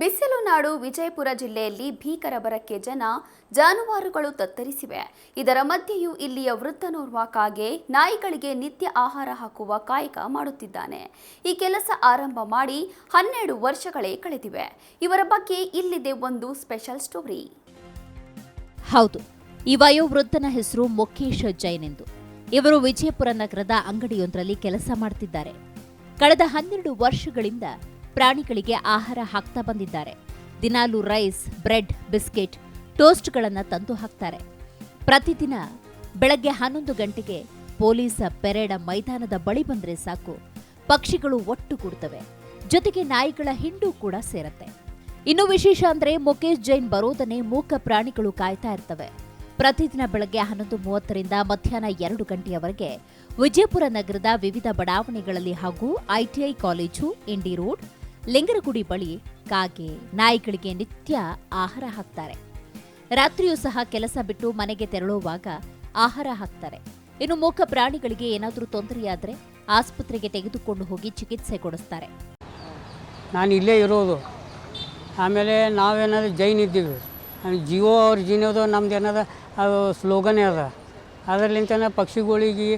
ಬಿಸಿಲು ನಾಡು ವಿಜಯಪುರ ಜಿಲ್ಲೆಯಲ್ಲಿ ಭೀಕರ ಬರಕ್ಕೆ ಜನ ಜಾನುವಾರುಗಳು ತತ್ತರಿಸಿವೆ. ಇದರ ಮಧ್ಯೆಯೂ ಇಲ್ಲಿಯ ವೃದ್ಧನೋರ್ವ ಕಾಗೆ ನಾಯಿಗಳಿಗೆ ನಿತ್ಯ ಆಹಾರ ಹಾಕುವ ಕಾಯಕ ಮಾಡುತ್ತಿದ್ದಾನೆ. ಈ ಕೆಲಸ ಆರಂಭ ಮಾಡಿ ಹನ್ನೆರಡು ವರ್ಷಗಳೇ ಕಳೆದಿವೆ. ಇವರ ಬಗ್ಗೆ ಇಲ್ಲಿದೆ ಒಂದು ಸ್ಪೆಷಲ್ ಸ್ಟೋರಿ. ಹೌದು, ಈ ವಯೋವೃದ್ಧನ ಹೆಸರು ಮುಖೇಶ್ ಜೈನ್ ಎಂದು. ಇವರು ವಿಜಯಪುರ ನಗರದ ಅಂಗಡಿಯೊಂದರಲ್ಲಿ ಕೆಲಸ ಮಾಡುತ್ತಿದ್ದಾರೆ ಕಳೆದ ಹನ್ನೆರಡು ವರ್ಷಗಳಿಂದ ಪ್ರಾಣಿಗಳಿಗೆ ಆಹಾರ ಹಾಕ್ತಾ ಬಂದಿದ್ದಾರೆ. ದಿನಾಲು ರೈಸ್, ಬ್ರೆಡ್, ಬಿಸ್ಕೆಟ್, ಟೋಸ್ಟ್ಗಳನ್ನು ತಂದು ಹಾಕ್ತಾರೆ. ಪ್ರತಿದಿನ ಬೆಳಗ್ಗೆ ಹನ್ನೊಂದು ಗಂಟೆಗೆ ಪೊಲೀಸ ಪೆರೇಡ ಮೈದಾನದ ಬಳಿ ಬಂದ್ರೆ ಸಾಕು. ಪಕ್ಷಿಗಳು ಒಟ್ಟು ಕೂಡ್ತವೆ. ಜೊತೆಗೆ ನಾಯಿಗಳ ಹಿಂಡು ಕೂಡ ಸೇರತ್ತೆ. ಇನ್ನು ವಿಶೇಷ ಅಂದ್ರೆ ಮುಖೇಶ್ ಜೈನ್ ಬರೋದನ್ನೇ ಮೂಕ ಪ್ರಾಣಿಗಳು ಕಾಯ್ತಾ ಇರ್ತವೆ. ಪ್ರತಿದಿನ ಬೆಳಗ್ಗೆ ಹನ್ನೊಂದು ಮೂವತ್ತರಿಂದ ಮಧ್ಯಾಹ್ನ ಎರಡು ಗಂಟೆಯವರೆಗೆ ವಿಜಯಪುರ ನಗರದ ವಿವಿಧ ಬಡಾವಣೆಗಳಲ್ಲಿ ಹಾಗೂ ITI college Indi road Lingaragudi ಬಳಿ ಕಾಗೆ ನಾಯಿಗಳಿಗೆ ನಿತ್ಯ ಆಹಾರ ಹಾಕ್ತಾರೆ. ರಾತ್ರಿಯೂ ಸಹ ಕೆಲಸ ಬಿಟ್ಟು ಮನೆಗೆ ತೆರಳುವಾಗ ಆಹಾರ ಹಾಕ್ತಾರೆ. ಇನ್ನು ಮೂಕ ಪ್ರಾಣಿಗಳಿಗೆ ಏನಾದರೂ ತೊಂದರೆಯಾದರೆ ಆಸ್ಪತ್ರೆಗೆ ತೆಗೆದುಕೊಂಡು ಹೋಗಿ ಚಿಕಿತ್ಸೆ ಕೊಡಿಸ್ತಾರೆ. ನಾನು ಇಲ್ಲೇ ಇರೋದು. ಆಮೇಲೆ ನಾವೇನಾದ್ರು ಜೈನ್ ಇದ್ದೀವಿ. ಜಿಯೋ ಅವ್ರ ಜೀನೋದು ನಮ್ದು ಏನದ ಅದು ಸ್ಲೋಗನೇ ಅದ. ಅದರಲ್ಲಿಂತ ಪಕ್ಷಿಗಳಿಗೆ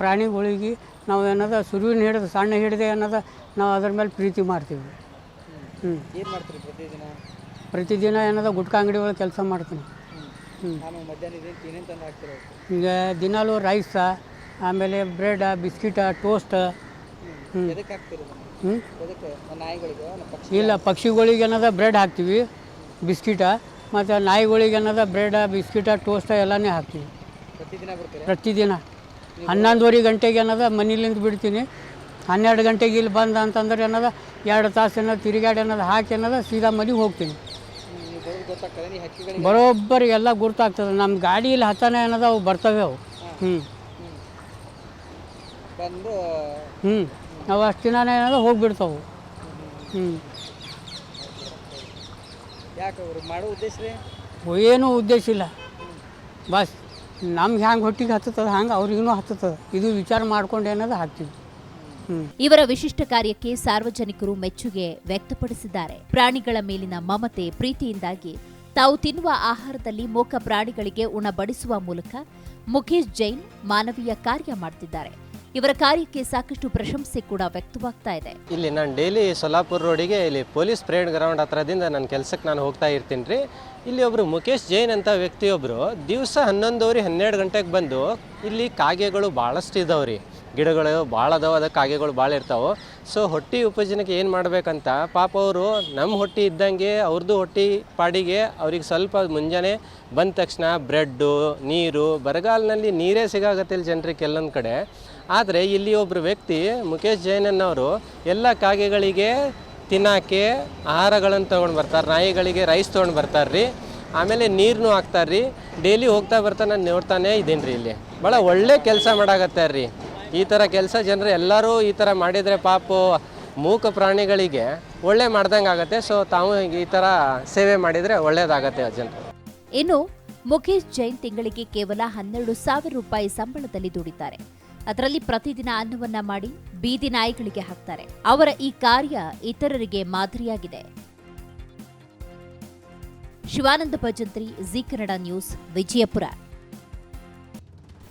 ಪ್ರಾಣಿಗಳಿಗೆ ನಾವು ಏನದ ಸುರುವಿನ ಹಿಡಿದು, ಸಣ್ಣ ಹಿಡಿದು ಏನದ ನಾವು ಅದ್ರ ಮೇಲೆ ಪ್ರೀತಿ ಮಾಡ್ತೀವಿ. ಹ್ಞೂ ಏನು ಮಾಡ್ತೀರಿ ಪ್ರತಿದಿನ? ಪ್ರತಿದಿನ ಏನದ ಗುಟ್ಕಾ ಅಂಗಡಿ ಒಳಗೆ ಕೆಲಸ ಮಾಡ್ತೀನಿ. ನಾನು ಮಧ್ಯಾಹ್ನ ಇದೇನು ಏನೇನು ತಂದು ಹಾಕ್ತಿರೋ ಈಗ ದಿನಾಲು ರೈಸ ಆಮೇಲೆ ಬ್ರೆಡ್ ಬಿಸ್ಕಿಟ ಟೋಸ್ಟ್. ಹ್ಞೂ ಎದಕ್ಕೆ ಹಾಕ್ತಿರೋ ಹ್ಞೂ ಎದಕ್ಕೆ ನಾಯಿಗಳಿಗೆ ಪಕ್ಷಿ ಇಲ್ಲ ಪಕ್ಷಿಗಳಿಗೆ ಏನದ ಬ್ರೆಡ್ ಹಾಕ್ತೀವಿ ಬಿಸ್ಕಿಟ. ಮತ್ತು ನಾಯಿಗಳಿಗೆ ಏನದ ಬ್ರೆಡ್ ಬಿಸ್ಕಿಟ ಟೋಸ್ಟ್ ಎಲ್ಲನೇ ಹಾಕ್ತೀವಿ. ಪ್ರತಿದಿನ ಬರ್ತೀರಾ? ಪ್ರತಿದಿನ. ಹನ್ನೊಂದುವರೆ ಗಂಟೆಗೆ ಏನದ ಮನೇಲಿಂದ ಬಿಡ್ತೀನಿ. ಹನ್ನೆರಡು ಗಂಟೆಗೆ ಇಲ್ಲಿ ಬಂದ ಅಂತಂದ್ರೆ ಏನದ ಎರಡು ತಾಸು ಏನದ ತಿರುಗಾಡಿ ಅನ್ನೋದು ಹಾಕಿ ಏನದ ಸೀದಾ ಮನೆಗೆ ಹೋಗ್ತೀನಿ. ಬರೋಬ್ಬರಿಗೆಲ್ಲ ನೀವು ನೀವು ಬರೋಬ್ಬರಿ ಎಲ್ಲ ಗುರ್ತಾಗ್ತದೆ. ನಮ್ಮ ಗಾಡಿ ಇಲ್ಲಿ ಹತ್ತಾನೆ ಏನದ ಅವು ಬರ್ತವೆ ಅವು. ಹ್ಞೂ ಹ್ಞೂ ಅವು ಅಷ್ಟು ದಿನ ಏನದ ಹೋಗಿಬಿಡ್ತಾವೆ. ಹ್ಞೂ ಮಾಡೋ ಉದ್ದೇಶ ಏನೂ ಉದ್ದೇಶ ಇಲ್ಲ. ಬಸ್ ನಮ್ಗೆ ಹ್ಯಾಂಗೆ ಹೊಟ್ಟಿಗೆ ಹತ್ತದ ಹಂಗೆ ಅವ್ರಿಗೂ ಹತ್ತದ ಇದು ವಿಚಾರ ಮಾಡ್ಕೊಂಡು ಏನದ ಹಾಕ್ತೀವಿ. ಇವರ ವಿಶಿಷ್ಟ ಕಾರ್ಯಕ್ಕೆ ಸಾರ್ವಜನಿಕರು ಮೆಚ್ಚುಗೆ ವ್ಯಕ್ತಪಡಿಸಿದ್ದಾರೆ. ಪ್ರಾಣಿಗಳ ಮೇಲಿನ ಮಮತೆ, ಪ್ರೀತಿಯಿಂದಾಗಿ ತಾವು ತಿನ್ನುವ ಆಹಾರದಲ್ಲಿ ಮೂಕ ಪ್ರಾಣಿಗಳಿಗೆ ಉಣಬಡಿಸುವ ಮೂಲಕ ಮುಖೇಶ್ ಜೈನ್ ಮಾನವೀಯ ಕಾರ್ಯ ಮಾಡ್ತಿದ್ದಾರೆ. ಇವರ ಕಾರ್ಯಕ್ಕೆ ಸಾಕಷ್ಟು ಪ್ರಶಂಸೆ ಕೂಡ ವ್ಯಕ್ತವಾಗ್ತಾ ಇದೆ. ಇಲ್ಲಿ ನಾನು ಡೈಲಿ ಸೊಲ್ಲಾಪುರ ರೋಡಿಗೆ ಇಲ್ಲಿ ಪೊಲೀಸ್ ಪರೇಡ್ ಗ್ರೌಂಡ್ ಹತ್ರದಿಂದ ನನ್ನ ಕೆಲಸಕ್ಕೆ ನಾನು ಹೋಗ್ತಾ ಇರ್ತೀನಿ ರೀ ಇಲ್ಲಿ ಒಬ್ಬರು ಮುಖೇಶ್ ಜೈನ್ ಅಂತ ವ್ಯಕ್ತಿಯೊಬ್ಬರು ದಿವಸ ಹನ್ನೊಂದುವರೆ ಹನ್ನೆರಡು ಗಂಟೆಗೆ ಬಂದು ಇಲ್ಲಿ ಕಾಗೆಗಳು ಭಾಳಷ್ಟು ಇದಾವ್ರಿ. ಗಿಡಗಳು ಭಾಳ ಅದಾವೆ, ಅದಕ್ಕೆ ಕಾಗೆಗಳು ಭಾಳ ಇರ್ತಾವೆ. ಸೊ ಹೊಟ್ಟೆ ಉಪಜನಕ್ಕೆ ಏನು ಮಾಡಬೇಕಂತ ಪಾಪ ಅವರು ನಮ್ಮ ಹೊಟ್ಟೆ ಇದ್ದಂಗೆ ಅವ್ರದ್ದು ಹೊಟ್ಟೆ ಪಾಡಿಗೆ ಅವ್ರಿಗೆ ಸ್ವಲ್ಪ ಮುಂಜಾನೆ ಬಂದ ತಕ್ಷಣ ಬ್ರೆಡ್ಡು, ನೀರು, ಬರಗಾಲನಲ್ಲಿ ನೀರೇ ಸಿಗಾಗತ್ತಿಲ್ಲ ಜನರಿಗೆ ಕೆಲವೊಂದು ಕಡೆ. ಆದರೆ ಇಲ್ಲಿ ಒಬ್ಬರು ವ್ಯಕ್ತಿ ಮುಖೇಶ್ ಜೈನನ್ನವರು ಎಲ್ಲ ಕಾಗೆಗಳಿಗೆ ತಿನ್ನೋಕ್ಕೆ ಆಹಾರಗಳನ್ನು ತೊಗೊಂಡು ಬರ್ತಾರೆ, ನಾಯಿಗಳಿಗೆ ರೈಸ್ ತೊಗೊಂಡು ಬರ್ತಾರೆ ರೀ. ಆಮೇಲೆ ನೀರನ್ನೂ ಹಾಕ್ತಾರೆ ರೀ. ಡೈಲಿ ಹೋಗ್ತಾ ಬರ್ತಾ ನಾನು ನೋಡ್ತಾನೆ ಇದ್ದೀನಿ ರೀ ಇಲ್ಲಿ. ಭಾಳ ಒಳ್ಳೆ ಕೆಲಸ ಮಾಡಾಕತ್ತಾರೆ ರೀ. ಈ ಥರ ಕೆಲಸ ಜನರು ಎಲ್ಲರೂ ಈ ಥರ ಮಾಡಿದರೆ ಪಾಪು ಮೂಕ ಪ್ರಾಣಿಗಳಿಗೆ ಒಳ್ಳೆ ಮಾಡ್ದಂಗೆ ಆಗುತ್ತೆ. ಸೊ ತಾವು ಈ ಥರ ಸೇವೆ ಮಾಡಿದರೆ ಒಳ್ಳೇದಾಗತ್ತೆ ಜನರು. ಇನ್ನು ಮುಖೇಶ್ ಜೈನ್ ತಿಂಗಳಿಗೆ ಕೇವಲ ಹನ್ನೆರಡು ಸಾವಿರ ರೂಪಾಯಿ ಸಂಬಳದಲ್ಲಿ ದುಡಿತಾರೆ. ಅದರಲ್ಲಿ ಪ್ರತಿದಿನ ಅನ್ನವನ್ನ ಮಾಡಿ ಬೀದಿ ನಾಯಿಗಳಿಗೆ ಹಾಕ್ತಾರೆ. ಅವರ ಈ ಕಾರ್ಯ ಇತರರಿಗೆ ಮಾದರಿಯಾಗಿದೆ. Shivanand Bhajantri, Zee Kannada news, Vijayapura.